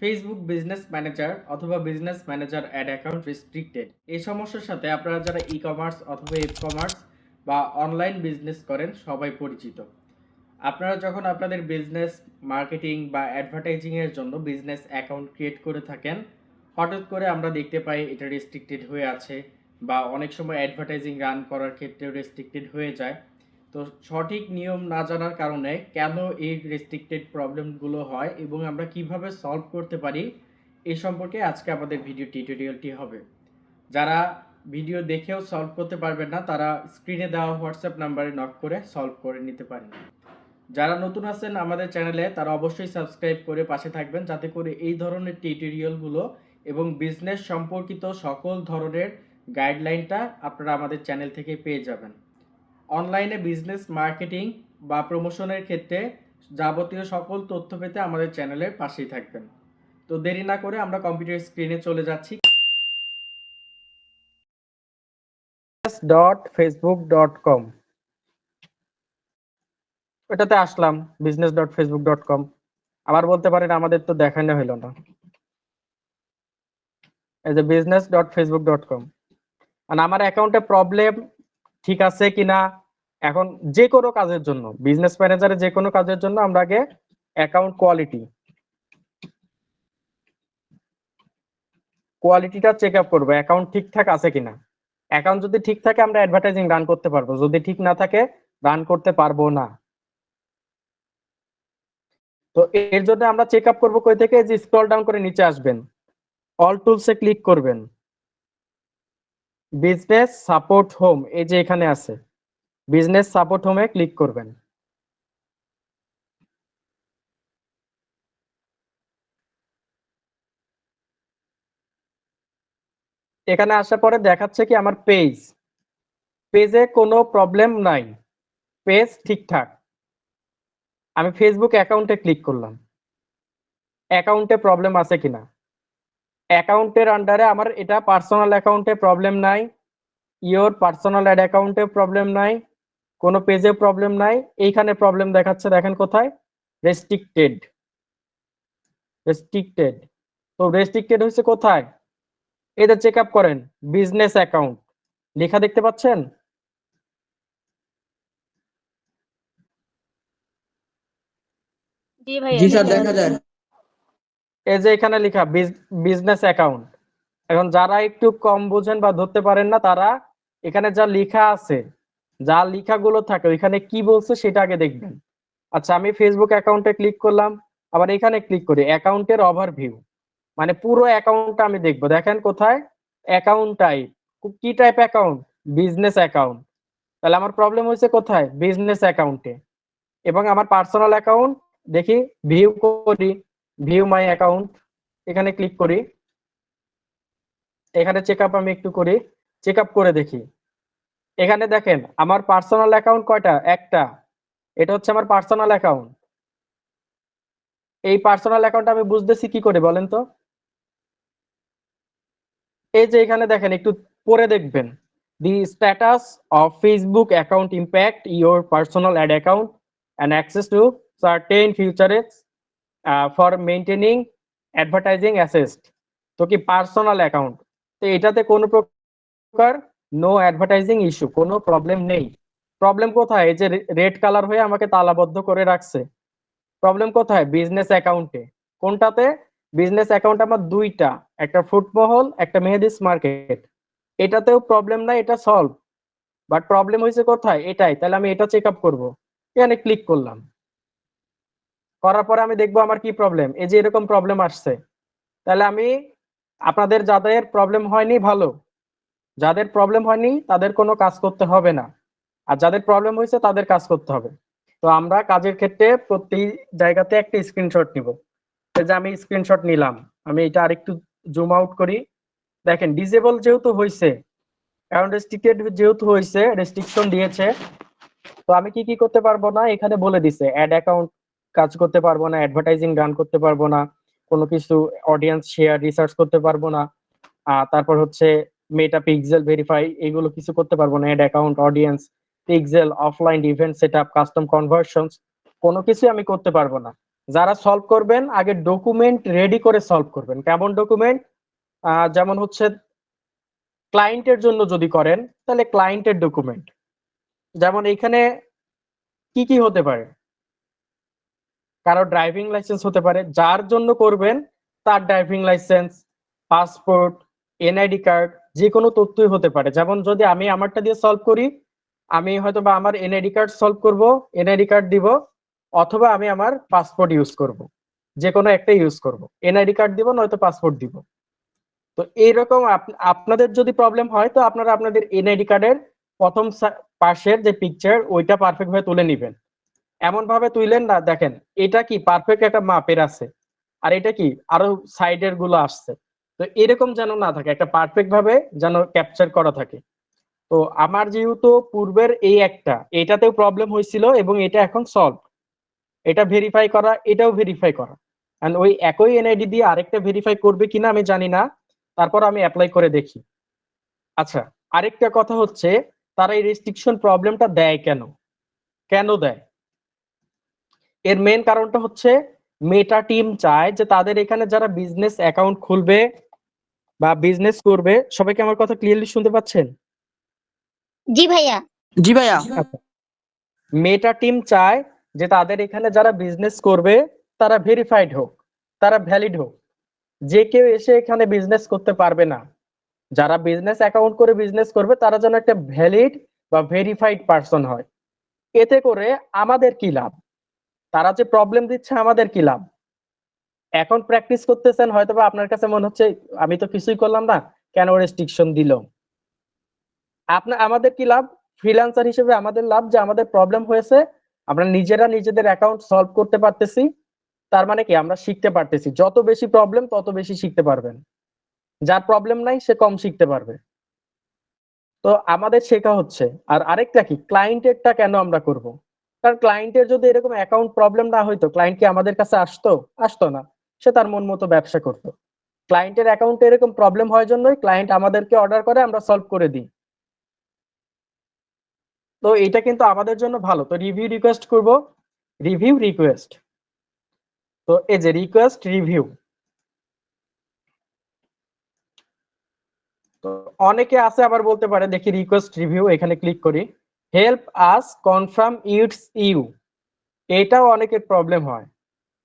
Facebook business manager অথবা business manager ad account restricted এই সমস্যার সাথে আপনারা যারা ই কমার্স অথবা ই কমার্স বা অনলাইন বিজনেস করেন, সবাই পরিচিত। আপনারা যখন আপনাদের বিজনেস মার্কেটিং বা অ্যাডভার্টাইজিংয়ের জন্য বিজনেস অ্যাকাউন্ট ক্রিয়েট করে থাকেন, হঠাৎ করে আমরা দেখতে পাই এটা রেস্ট্রিক্টেড হয়ে আছে বা অনেক সময় অ্যাডভার্টাইজিং রান করার ক্ষেত্রেও রেস্ট্রিক্টেড হয়ে যায়। তো সঠিক নিয়ম না জানার কারণে কেন এই রেস্ট্রিক্টেড প্রবলেমগুলো হয় এবং আমরা কীভাবে সলভ করতে পারি এই সম্পর্কে আজকে আমাদের ভিডিও টিউটোরিয়ালটি হবে। যারা ভিডিও দেখেও সলভ করতে পারবেন না, তারা স্ক্রিনে দেওয়া হোয়াটসঅ্যাপ নাম্বারে নক করে সলভ করে নিতে পারেন। যারা নতুন আছেন আমাদের চ্যানেলে তারা অবশ্যই সাবস্ক্রাইব করে পাশে থাকবেন, যাতে করে এই ধরনের টিউটোরিয়ালগুলো এবং বিজনেস সম্পর্কিত সকল ধরনের গাইডলাইনটা আপনারা আমাদের চ্যানেল থেকে পেয়ে যাবেন। অনলাইনে বিজনেস, মার্কেটিং বা প্রমোশনের ক্ষেত্রে যাবতীয় সকল তথ্য পেতে আমাদের চ্যানেলের পাশেই থাকবেন। তো দেরি না করে আমরা কম্পিউটার স্ক্রিনে চলে যাচ্ছি। ডট ফেসবুক ডট কম এটাতে আসলাম business dot Facebook dot com আবার বলতে পারেন, আমাদের তো দেখানো হইল না। এই যে business dot Facebook dot com আমার অ্যাকাউন্টে প্রবলেম ঠিক আছে কিনা এখন যে কোনো কাজের জন্য বিজনেস ম্যানেজারের যে কোনো কাজের জন্য আমরা আগে অ্যাকাউন্ট কোয়ালিটি কোয়ালিটিটা চেক আপ করব অ্যাকাউন্ট ঠিকঠাক আছে কিনা। অ্যাকাউন্ট যদি ঠিক থাকে, আমরা অ্যাডভার্টাইজিং রান করতে পারব, যদি ঠিক না থাকে রান করতে পারব না। তো এর জন্য আমরা চেক আপ করব কই থেকে? যে স্ক্রল ডাউন করে নিচে আসবেন। অল টুলসে ক্লিক করবেন। বিজনেস সাপোর্ট হোম এই যে এখানে আছে। বিজনেস সাপোর্ট হোমে ক্লিক করবেন। এখানে আসার পরে দেখাচ্ছে কি আমার পেজ পেজে কোনো প্রবলেম নাই। পেজ ঠিকঠাক। আমি ফেসবুক অ্যাকাউন্টে ক্লিক করলাম। অ্যাকাউন্টে প্রবলেম আছে কিনা? অ্যাকাউন্টের আন্ডারে আমার এটা পার্সোনাল অ্যাকাউন্টে প্রবলেম নাই। ইওর পার্সোনাল অ্যাড অ্যাকাউন্টে প্রবলেম নাই। কোনো পেজে প্রবলেম নাই এইখানে প্রবলেম দেখাচ্ছে দেখেন কোথায়? রেস্ট্রিক্টেড রেস্ট্রিক্টেড তো রেস্ট্রিক্টেড হচ্ছে কোথায়? এটা চেক আপ করেন বিজনেস অ্যাকাউন্ট লেখা দেখতে পাচ্ছেন? জি স্যার দেখা যায়। এই যে এখানে লেখা বিজনেস অ্যাকাউন্ট এখন যারা একটু কম বুঝেন বা ধরতে পারেন না তারা এখানে যা লেখা আছে যা লেখাগুলো থাকে, ওইখানে কি বলছে সেটা আগে দেখবেন। আচ্ছা আমি ফেসবুক অ্যাকাউন্টে ক্লিক করলাম, আবার এখানে ক্লিক করি, অ্যাকাউন্টের ওভারভিউ মানে পুরো অ্যাকাউন্টটা আমি দেখব। দেখেন কোথায়? অ্যাকাউন্ট টাইপ কি টাইপ অ্যাকাউন্ট বিজনেস অ্যাকাউন্ট তাহলে আমার প্রবলেম হয়েছে কোথায়? বিজনেস অ্যাকাউন্টে এবং আমার পার্সোনাল অ্যাকাউন্ট দেখি ভিউ করি ভিউ মাই অ্যাকাউন্ট এখানে ক্লিক করি। এখানে চেক আপ আমি একটু করি চেক আপ করে দেখি। এখানে দেখেন, আমার পার্সোনাল অ্যাকাউন্ট কয়টা? একটা। এটা হচ্ছে আমার পার্সোনাল অ্যাকাউন্ট এই পার্সোনাল অ্যাকাউন্ট আমি বুঝতেছি কি করে বলেন তো? এই যে এখানে দেখেন, একটু পরে দেখবেন। The status of Facebook account impact your personal ad account and access to certain features for maintaining advertising assets তো কি পার্সোনাল অ্যাকাউন্ট তো এটাতে কোনো প্রকার নো অ্যাডভার্টাইজিং ইস্যু কোনো প্রবলেম নেই। প্রবলেম কোথায়? এই যে রেড কালার হয়ে আমাকে তালাবদ্ধ করে রাখছে। প্রবলেম কোথায়? বিজনেস অ্যাকাউন্টে কোনটাতে? বিজনেস অ্যাকাউন্ট আমার দুইটা, একটা ফুটমহল, একটা মেহেদিস মার্কেট। এটাতেও প্রবলেম নাই, এটা সলভ বাট প্রবলেম হয়েছে কোথায়? এটাই। তাহলে আমি এটা চেক আপ করব। এখানে ক্লিক করলাম। করার পরে আমি দেখব আমার কি প্রবলেম এই যে এরকম প্রবলেম আসছে। তাহলে আমি আপনাদের যাদের প্রবলেম হয়নি, ভালো। যাদের প্রবলেম হয়নি, তাদের কোনো কাজ করতে হবে না। আর যাদের প্রবলেম হয়েছে, তাদের কাজ করতে হবে। তো আমরা কাজের ক্ষেত্রে প্রতি জায়গাতে একটা স্ক্রিনশট নিব। যে আমি স্ক্রিনশট নিলাম, আমি এটা আরেকটু জুম আউট করি। দেখেন ডিজেবল যেহেতু হয়েছে কারণ রেস্ট্রিক্টেড যেহেতু হয়েছে রেস্ট্রিকশন দিয়েছে, তো আমি কি কি করতে পারব না? এখানে বলে দিছে অ্যাড অ্যাকাউন্ট কাজ করতে পারব না অ্যাডভার্টাইজিং রান করতে পারব না, কোনো কিছু অডিয়েন্স শেয়ার রিসার্চ করতে পারব না। তারপর হচ্ছে মেটা পিক্সেল ভেরিফাই এগুলো কিছু করতে পারব না ad account audience pixel offline event set up custom conversions কোনো কিছু আমি করতে পারব না। যারা সলভ করবেন, আগে ডকুমেন্ট রেডি করে সলভ করবেন। কেমন ডকুমেন্ট যেমন হচ্ছে ক্লায়েন্টের জন্য যদি করেন, তাহলে ক্লায়েন্টের ডকুমেন্ট যেমন এখানে কি কি হতে পারে? কারও ড্রাইভিং লাইসেন্স হতে পারে, যার জন্য করবেন, তার driving licence passport NID card যে কোনো তথ্যই হতে পারে। যেমন যদি আমি আমারটা দিয়ে সলভ করি, আমি হয়তো বা আমার এনআইডি কার্ড সলভ করব এনআইডি কার্ড দিব, অথবা আমি আমার পাসপোর্ট ইউজ করব। যে কোনো একটা ইউজ করব। এনআইডি কার্ড দিব, নয়তো পাসপোর্ট দিব। তো এইরকম আপনাদের যদি প্রবলেম হয়, তো আপনারা আপনাদের এনআইডি কার্ডের প্রথম পাশের যে পিকচার ওইটা পারফেক্ট ভাবে তুলে নিবেন। এমন ভাবে তুইলেন না, দেখেন, এটা কি পারফেক্ট একটা মাপের আছে। আর এটা কি, আরও সাইডেরগুলো আসছে। তো এরকম যেন না থাকে, একটা পারফেক্ট ভাবে যেন ক্যাপচার করা থাকে। তো আমার যেহেতু পূর্বের এই একটা, এটাতেও প্রবলেম হয়েছিল এবং এটা এখন সলভ এটা ভেরিফাই করা, এটাও ভেরিফাই করা। এন্ড ওই একই এনআইডি দিয়ে আরেকটা ভেরিফাই করবে কিনা আমি জানি না। তারপর আমি অ্যাপ্লাই করে দেখি। আচ্ছা আরেকটা কথা হচ্ছে, তারা এই রেস্ট্রিকশন প্রবলেমটা দেয় কেন? কেন দেয়? এর মেন কারণটা হচ্ছে মেটা টিম চায় যে তাদের এখানে যারা বিজনেস অ্যাকাউন্ট খুলবে বা বিজনেস করবে সবাইকে আমার কথা ক্লিয়ারলি শুনতে পাচ্ছেন? জি ভাইয়া। জি ভাইয়া। মেটা টিম চায় যে তাদের এখানে যারা বিজনেস করবে তারা ভেরিফাইড হোক তারা ভ্যালিড হোক। যে কেউ এসে এখানে বিজনেস করতে পারবে না যারা বিজনেস অ্যাকাউন্ট করে বিজনেস করবে তারা যেন একটা ভ্যালিড বা ভেরিফাইড পার্সন হয়। এতে করে আমাদের কি লাভ? তারা যে প্রবলেম দিচ্ছে আমাদের কি লাভ? এখন প্র্যাকটিস করতেছেন হয়তো আপনার কাছে মনে হচ্ছে, আমি তো কিছুই করলাম না, কেন রেস্ট্রিকশন দিল? আপনার আমাদের কি লাভ? ফ্রিল্যান্সার হিসেবে আমাদের লাভ যে আমাদের প্রবলেম হয়েছে, আমরা নিজেরা নিজেদের অ্যাকাউন্ট সলভ করতে পারতেছি, তার মানে কি আমরা শিখতে পারতেছি। যত বেশি প্রবলেম তত বেশি শিখতে পারবেন। যার প্রবলেম নাই, সে কম শিখতে পারবে। তো আমাদের শেখা হচ্ছে। আর আরেকটা কি? ক্লায়েন্টেরটা কেন আমরা করব? কারণ ক্লায়েন্টের যদি এরকম অ্যাকাউন্ট প্রবলেম না হইতো ক্লায়েন্ট কি আমাদের কাছে আসতো? আসতো না। সে তার মন মতো ব্যবসা করতো। ক্লায়েন্টের অ্যাকাউন্টে এরকম প্রবলেম হয় জন্যই ক্লায়েন্ট আমাদেরকে অর্ডার করে, আমরা সলভ করে দিই। তো এটা কিন্তু আমাদের জন্য ভালো। তো রিভিউ রিকোয়েস্ট করব। রিভিউ রিকোয়েস্ট তো এই যে রিকোয়েস্ট রিভিউ তো অনেকে আছে আবার বলতে পারে, দেখি রিকোয়েস্ট রিভিউ এখানে ক্লিক করি। Help us confirm it's you এটাও অনেকের প্রবলেম হয়।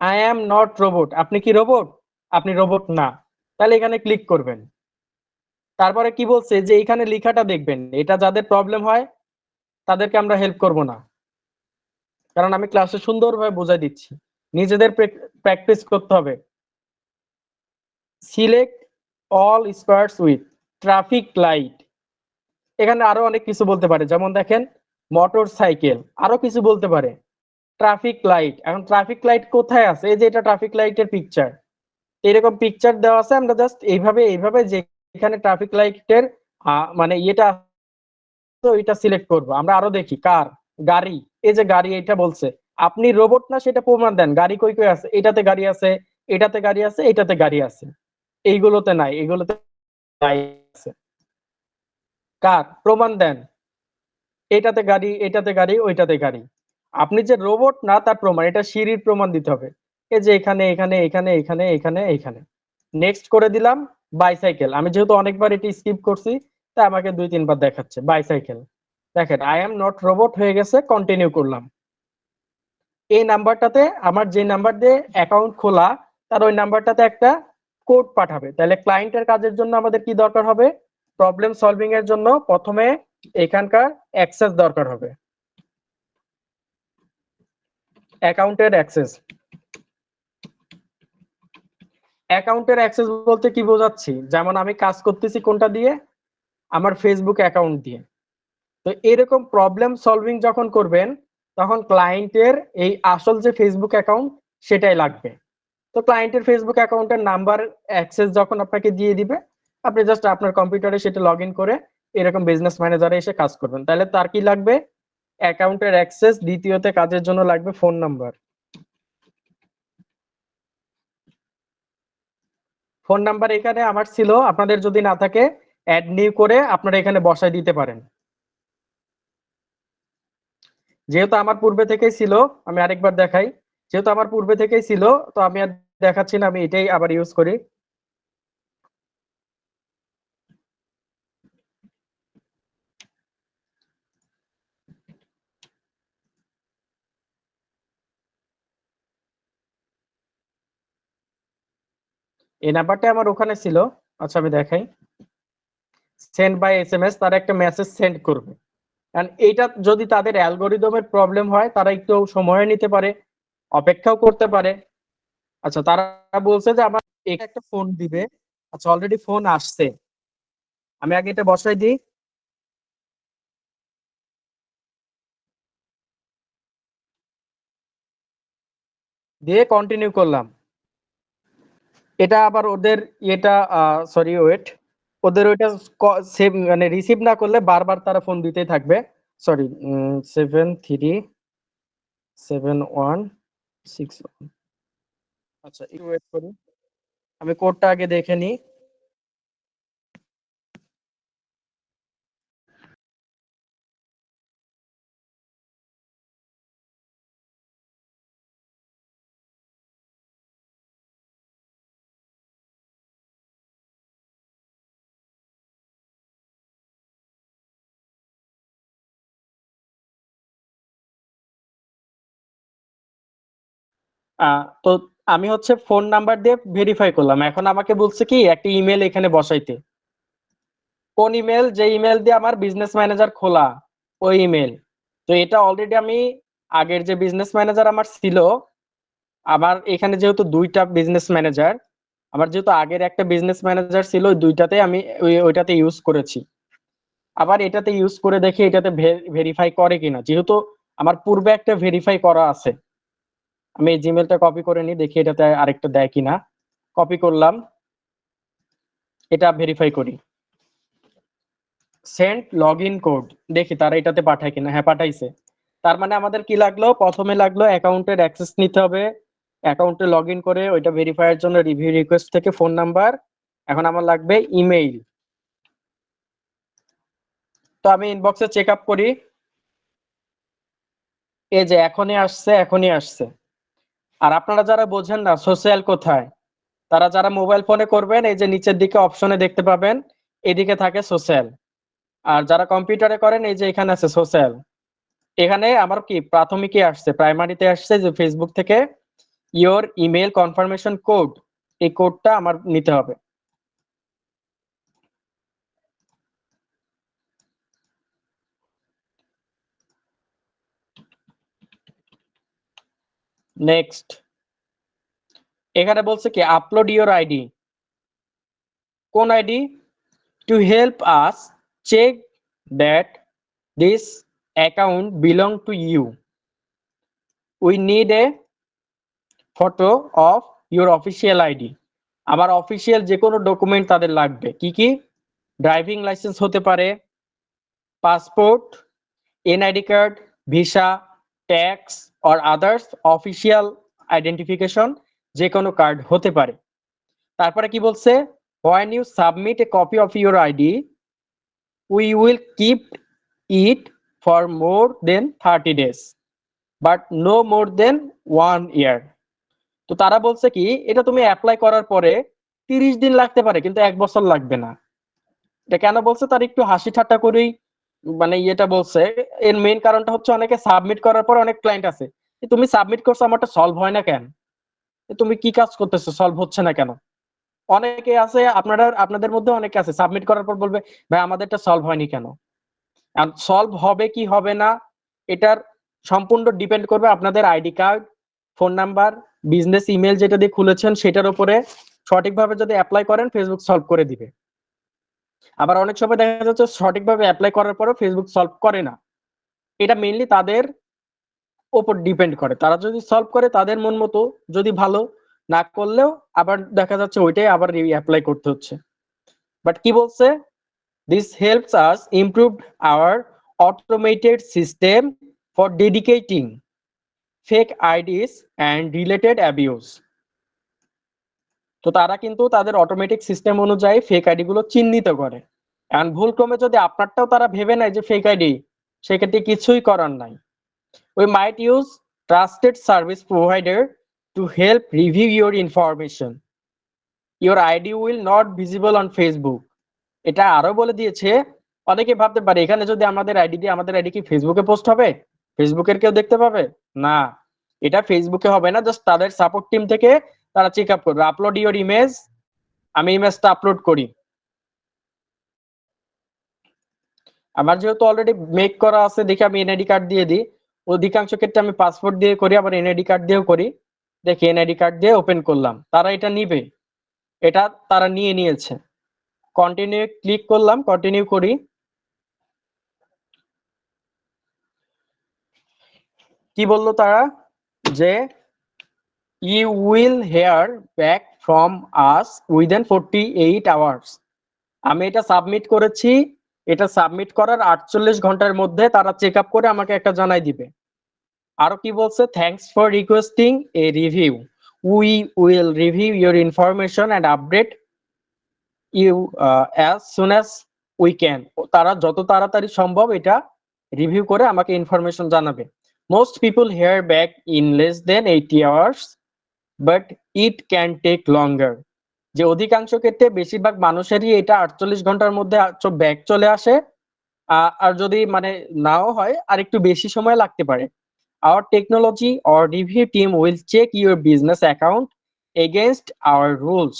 আই অ্যাম নট রোবট আপনি কি রোবট আপনি রোবট না। তাহলে এখানে ক্লিক করবেন। তারপরে কি বলছে? যে এখানে লেখাটা দেখবেন। এটা যাদের প্রবলেম হয়, তাদেরকে আমরা হেল্প করব না। কারণ আমি ক্লাসে সুন্দরভাবে বোঝাই দিচ্ছি। নিজেদের প্র্যাকটিস করতে হবে। Select all spots with traffic light এখানে আরও অনেক কিছু বলতে পারে। যেমন দেখেন মোটর সাইকেল আরও কিছু বলতে পারে। ট্রাফিক লাইট এখন ট্রাফিক লাইট কোথায় আছে? এই যে এটা ট্রাফিক লাইটের পিকচার এরকম পিকচার দেওয়া আছে, আমরা জাস্ট এইভাবে এইভাবে যে এখানে ট্রাফিক লাইটের মানে ইয়েটা তো এটা সিলেক্ট করব। আমরা আরও দেখি কার গাড়ি, এই যে গাড়ি এটা বলছে। আপনি রোবট না, সেটা প্রমাণ দেন। গাড়ি কই কই আছে? এটাতে গাড়ি আছে, এটাতে গাড়ি আছে, এটাতে গাড়ি আছে। এইগুলোতে নাই এগুলোতে আছে। কার প্রমাণ দেন। এটাতে গাড়ি এটাতে গাড়ি, ওইটাতে গাড়ি। আপনি যে রোবট না তার প্রমাণ, এটা সিঁড়ির প্রমাণ দিতে হবে। এই যে এখানে এখানে এখানে এখানে এখানে এখানে। নেক্সট করে দিলাম বাইসাইকেল আমি যেহেতু অনেকবার এটি স্কিপ করছি, তা আমাকে দুই, তিনবার দেখাচ্ছে বাইসাইকেল দেখেন আই এম নট রোবট হয়ে গেছে কন্টিনিউ করলাম। এই নাম্বারটাতে আমার যে নাম্বার দিয়ে অ্যাকাউন্ট খোলা, তার ওই নাম্বারটাতে একটা কোড পাঠাবে। তাহলে ক্লায়েন্টের কাজের জন্য আমাদের কি দরকার হবে? প্রবলেম সলভিং এর জন্য প্রথমে এখানকার অ্যাক্সেস দরকার হবে। অ্যাকাউন্টের অ্যাক্সেস। অ্যাকাউন্টের অ্যাক্সেস বলতে কি বোঝাচ্ছি? যেমন আমি কাজ করতেছি কোনটা দিয়ে? আমার ফেসবুক অ্যাকাউন্ট দিয়ে। তো এরকম প্রবলেম সলভিং যখন করবেন, তখন ক্লায়েন্টের এই আসল যে ফেসবুক অ্যাকাউন্ট, সেটাই লাগবে। তো ক্লায়েন্টের ফেসবুক অ্যাকাউন্টের নাম্বার অ্যাক্সেস যখন আপনাকে দিয়ে দিবে, আপনি জাস্ট আপনার কম্পিউটারে সেটা লগ করে এরকম বিজনেস ম্যানেজারে এসে কাজ করবেন। তাহলে তার কি লাগবে? অ্যাকাউন্টের অ্যাক্সেস, দ্বিতীয়তে কাজের জন্য লাগবে ফোন নাম্বার। ফোন নাম্বার এখানে আমার ছিল, আপনাদের যদি না থাকে অ্যাড নিউ করে আপনারা এখানে বসায় দিতে পারেন। যেহেতু আমার পূর্বে থেকেই ছিল, আমি আরেকবার দেখাই, যেহেতু আমার পূর্বে থেকেই ছিল, তো আমি আর দেখাচ্ছি না, আমি এটাই আবার ইউজ করি। এই নাম্বারটা আমার ওখানে ছিল। আচ্ছা আমি দেখাই। Send by S M S তারা একটা মেসেজ সেন্ড করবে। কারণ এইটা যদি তাদের অ্যালগোরিদমের প্রবলেম হয়, তারা একটু সময় নিতে পারে, অপেক্ষাও করতে পারে। আচ্ছা তারা বলছে যে আমার একটা ফোন দিবে। আচ্ছা অলরেডি ফোন আসছে। আমি আগে এটা বসাই দিই। দিয়ে কন্টিনিউ করলাম। এটা আবার ওদের এটা সরি ওয়েট ওদের ওইটা সেভ মানে রিসিভ না করলে বারবার তারা ফোন দিতেই থাকবে। Sorry seven three seven one six আচ্ছা একটু ওয়েট করি। আমি কোডটা আগে দেখে নিই। তো আমি হচ্ছে ফোন নাম্বার দিয়ে ভেরিফাই করলাম। এখন আমাকে বলছে কি, একটা ইমেল এখানে বসাইতে। কোন ইমেল যে ইমেল দিয়ে আমার বিজনেস ম্যানেজার খোলা, ওই ইমেল তো এটা অলরেডি আমি আগের যে বিজনেস ম্যানেজার আমার ছিল, আমার এখানে যেহেতু দুইটা বিজনেস ম্যানেজার আমার যেহেতু আগের একটা বিজনেস ম্যানেজার ছিল, ওই দুইটাতে আমি ওই- ওইটাতে ইউজ করেছি। আবার এটাতে ইউজ করে দেখি এটাতে ভেরিফাই করে কিনা। যেহেতু আমার পূর্বে একটা ভেরিফাই করা আছে। আমি জিমেলটা কপি করে নিই, দেখি এটাতে আরেকটা দেয় কিনা। কপি করলাম। এটা ভেরিফাই করি। সেন্ট লগ ইন কোড দেখি তারা এটাতে পাঠায় কিনা। হ্যাঁ পাঠাইছে। তার মানে আমাদের কি লাগল? প্রথমে লাগল অ্যাকাউন্টের অ্যাক্সেস নিতে হবে। অ্যাকাউন্টে লগ ইন করে ওইটা ভেরিফাইয়ের জন্য রিভিউ রিকোয়েস্ট থেকে ফোন নাম্বার এখন আমার লাগবে ইমেইল তো আমি ইনবক্সে চেক আপ করি। এই যে এখনই আসছে এখনই আসছে। আর আপনারা যারা বোঝেন না সোশ্যাল কোথায়? তারা যারা মোবাইল ফোনে করবেন, এই যে নিচের দিকে অপশনে দেখতে পাবেন, এদিকে থাকে সোশ্যাল আর যারা কম্পিউটারে করেন, এই যে এখানে আছে সোশ্যাল এখানে আমার কি, প্রাথমিকে আসছে প্রাইমারিতে আসছে যে ফেসবুক থেকে ইওর ইমেল কনফার্মেশন কোড এই কোডটা আমার নিতে হবে। নেক্সট এখানে বলছে কি আপলোড ইওর আইডি কোন ID to help us check that this account belong to you we need a photo of your official ID আমার অফিসিয়াল যে কোনো ডকুমেন্ট তাদের লাগবে। কি কি? ড্রাইভিং লাইসেন্স হতে পারে passport NID card visa tax or others official identification যে কোনো কার্ড হতে পারে। তারপরে কি বলছে? When you submit a copy of your ID we will keep it for more than thirty days but no more than one year তো তারা বলছে কি, এটা তুমি অ্যাপ্লাই করার পরে তিরিশ দিন লাগতে পারে, কিন্তু এক বছর লাগবে না। এটা কেন বলছে? তার একটু হাসি ঠাট্টা করেই মানে ইয়েটা বলছে, এর মেইন কারণটা হচ্ছে অনেকে সাবমিট করার পর অনেক ক্লায়েন্ট আছে। তুমি সাবমিট করছ, আমারটা সলভ হয় না কেন? তুমি কি কাজ করতেছো সলভ হচ্ছে না কেন? অনেকে আছে, আপনারা, আপনাদের মধ্যে অনেকে আছে সাবমিট করার পর বলবে, ভাই, আমাদেরটা সলভ হয়নি কেন? সলভ হবে কি হবে না, এটার সম্পূর্ণ ডিপেন্ড করবে আপনাদের ID card phone number business email যেটা দিয়ে খুলেছেন, সেটার উপরে সঠিকভাবে যদি অ্যাপ্লাই করেন ফেসবুক সলভ করে দিবে। আবার অনেক সময় দেখা যাচ্ছে সঠিকভাবে অ্যাপ্লাই করার পরেও ফেসবুক সলভ করে না। এটা মেইনলি তাদের ওপর ডিপেন্ড করে। তারা যদি সলভ করে তাদের মন মতো যদি ভালো না করলেও আবার দেখা যাচ্ছে ওইটাই আবার অ্যাপ্লাই করতে হচ্ছে। বাট কি বলছে? This helps us improve our automated system for dedicating fake IDs and related abuse তো তারা কিন্তু তাদের অটোমেটিক সিস্টেম অনুযায়ী ফেক আইডি গুলো চিহ্নিত করে। এখন ভুল ক্রমে যদি আপনারটাও তারা ভেবে নেয় যে ফেক আইডি সেক্ষেত্রে কিছুই করার নাই। We might use trusted service provider to help review your information Your ID will not visible on Facebook এটা আরও বলে দিয়েছে অনেকে ভাবতে পারে, এখানে যদি আমাদের আইডি দিয়ে, আমাদের আইডি কি ফেসবুকে পোস্ট হবে? ফেসবুকের কেউ দেখতে পাবে? না। এটা ফেসবুকে হবে না জাস্ট তাদের সাপোর্ট টিম থেকে তারা চেক আপ করবে। আপলোড ইওর ইমেজ আমি ইমেজটা আপলোড করি। আমার যেহেতু অলরেডি মেক করা আছে, দেখে আমি এনআইডি কার্ড দিয়ে দিই। অধিকাংশ ক্ষেত্রে আমি পাসপোর্ট দিয়ে করি, আবার এনআইডি কার্ড দিয়েও করি। দেখি এনআইডি কার্ড দিয়ে ওপেন করলাম। তারা এটা নিবে। এটা তারা নিয়ে নিয়েছে। কন্টিনিউ ক্লিক করলাম কন্টিনিউ করি। কি বলল তারা? যে you will hear back from us within forty eight hours আমি এটা সাবমিট করেছি। এটা সাবমিট করার আটচল্লিশ ঘণ্টার মধ্যে তারা চেক আপ করে আমাকে একটা জানাই দিবে। আরও কি বলছে? Thanks for requesting a review we will review your information and update you as soon as we can তারা যত তাড়াতাড়ি সম্ভব এটা রিভিউ করে আমাকে ইনফরমেশন জানাবে। Most people hear back in less than eighty hours but it can take longer যে অধিকাংশ ক্ষেত্রে বেশিরভাগ মানুষেরই এটা আটচল্লিশ ঘণ্টার মধ্যে ব্যাক চলে আসে। আর যদি মানে নাও হয়, আর একটু বেশি সময় লাগতে পারে। Our technology or review team will check your business account against our rules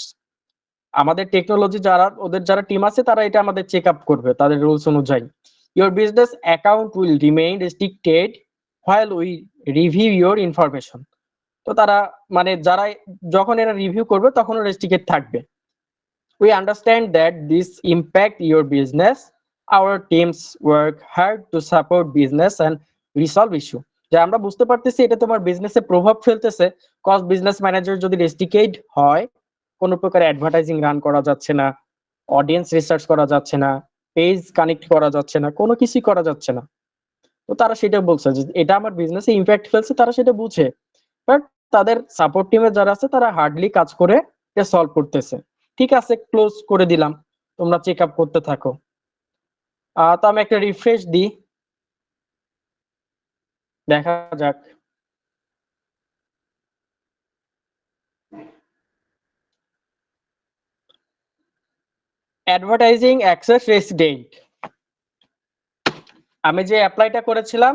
আমাদের টেকনোলজি যারা, ওদের যারা টিম আছে, তারা এটা আমাদের চেক আপ করবে, তাদের রুলস অনুযায়ী। Your business account will remain restricted while we review your information তো তারা মানে যারা যখন এরা রিভিউ করবে তখনও রেস্ট্রিক্টেড থাকবে। We understand that this impact your business our teams work hard to support business and resolve issue যে আমরা বুঝতে পারতেছি এটা তোমার বিজনেসে প্রভাব ফেলতেছে কজ বিজনেস ম্যানেজার যদি রেস্টিকেট হয়, কোনো প্রকার অ্যাডভার্টাইজিং রান করা যাচ্ছে না অডিয়েন্স রিসার্চ করা যাচ্ছে না পেজ কানেক্ট করা যাচ্ছে না, কোনো কিছুই করা যাচ্ছে না। তো তারা সেটা বলছে যে এটা আমার বিজনেসে ইম্প্যাক্ট ফেলছে, তারা সেটা বুঝে। বাট তাদের সাপোর্ট টিমে যারা আছে, তারা হার্ডলি কাজ করে সলভ করতেছে। ঠিক আছে ক্লোজ করে দিলাম। তোমরা চেক আপ করতে থাকো। তো আমি একটা রিফ্রেশ দিই। দেখা যাক। অ্যাডভার্টাইজিং অ্যাক্সেস রেসিডেন্ট আমি যে অ্যাপ্লাইটা করেছিলাম,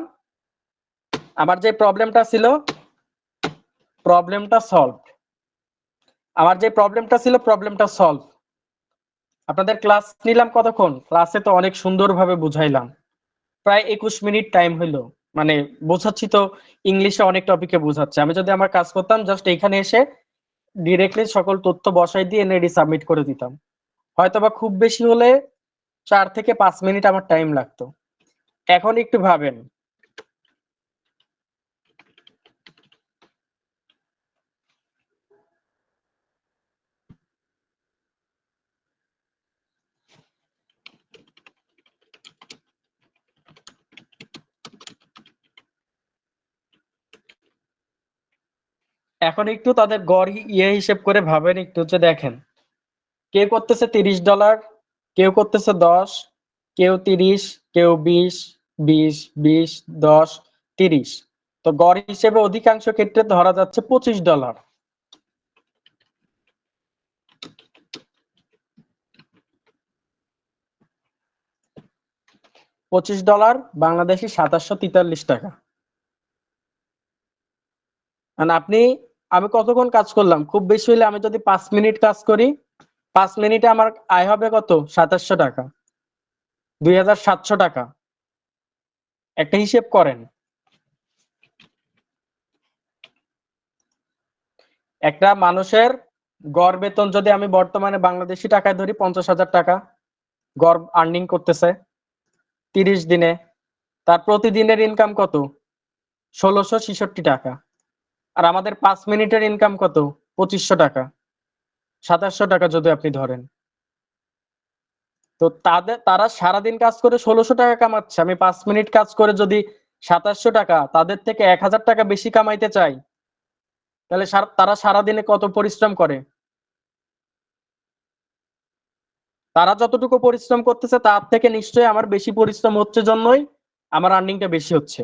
আমার যে প্রবলেমটা ছিল প্রবলেমটা সলভ আমার যে প্রবলেমটা ছিল প্রবলেমটা সলভ আপনাদের ক্লাস নিলাম কতক্ষণ? ক্লাসে তো অনেক সুন্দরভাবে বুঝাইলাম। প্রায় একুশ মিনিট টাইম হইল। মানে বোঝাচ্ছি তো ইংলিশে অনেক টপিকে বোঝাচ্ছে। আমি যদি আমার কাজ করতাম জাস্ট এখানে এসে ডিরেক্টলি সকল তথ্য বসাই দিয়ে এনআইডি সাবমিট করে দিতাম। হয়তোবা খুব বেশি হলে চার থেকে পাঁচ মিনিট আমার টাইম লাগতো। এখন একটু ভাবেন। এখন একটু তাদের গড় ইয়ে হিসেব করে ভাবেন একটু যে দেখেন। কে করতেছে তিরিশ ডলার কেউ করতেছে দশ, কেউ তিরিশ, কেউ বিশ বিশ বিশ, দশ, তিরিশ। তো গড় হিসেবে অধিকাংশ ক্ষেত্রে ধরা যাচ্ছে পঁচিশ ডলার পঁচিশ ডলার বাংলাদেশি সাতাশশো তেতাল্লিশ টাকা। মানে আপনি আমি কতক্ষণ কাজ করলাম? খুব বেশি হলে আমি যদি পাঁচ মিনিট কাজ করি, পাঁচ মিনিটে আমার আয় হবে কত? সাতাশশো টাকা। দুই হাজার সাতশো টাকা। একটা হিসেব করেন। একটা মানুষের গড় বেতন যদি আমি বর্তমানে বাংলাদেশি টাকায় ধরি, পঞ্চাশ হাজার টাকা গড় আর্নিং করতেছে তিরিশ দিনে। তার প্রতিদিনের ইনকাম কত? ষোলোশো ছেষট্টি টাকা। আর আমাদের পাঁচ মিনিটের ইনকাম কত? পঁচিশশো টাকা। সাতাশশো টাকা যদি আপনি ধরেন। তো তাদের তারা সারাদিন কাজ করে ষোলোশো টাকা কামাচ্ছে। আমি পাঁচ মিনিট কাজ করে যদি সাতাশশো টাকা, তাদের থেকে এক হাজার টাকা বেশি কামাইতে চাই, তাহলে তারা সারাদিনে কত পরিশ্রম করে? তারা যতটুকু পরিশ্রম করতেছে, তার থেকে নিশ্চয়ই আমার বেশি পরিশ্রম হচ্ছে জন্যই আমার আর্নিংটা বেশি হচ্ছে।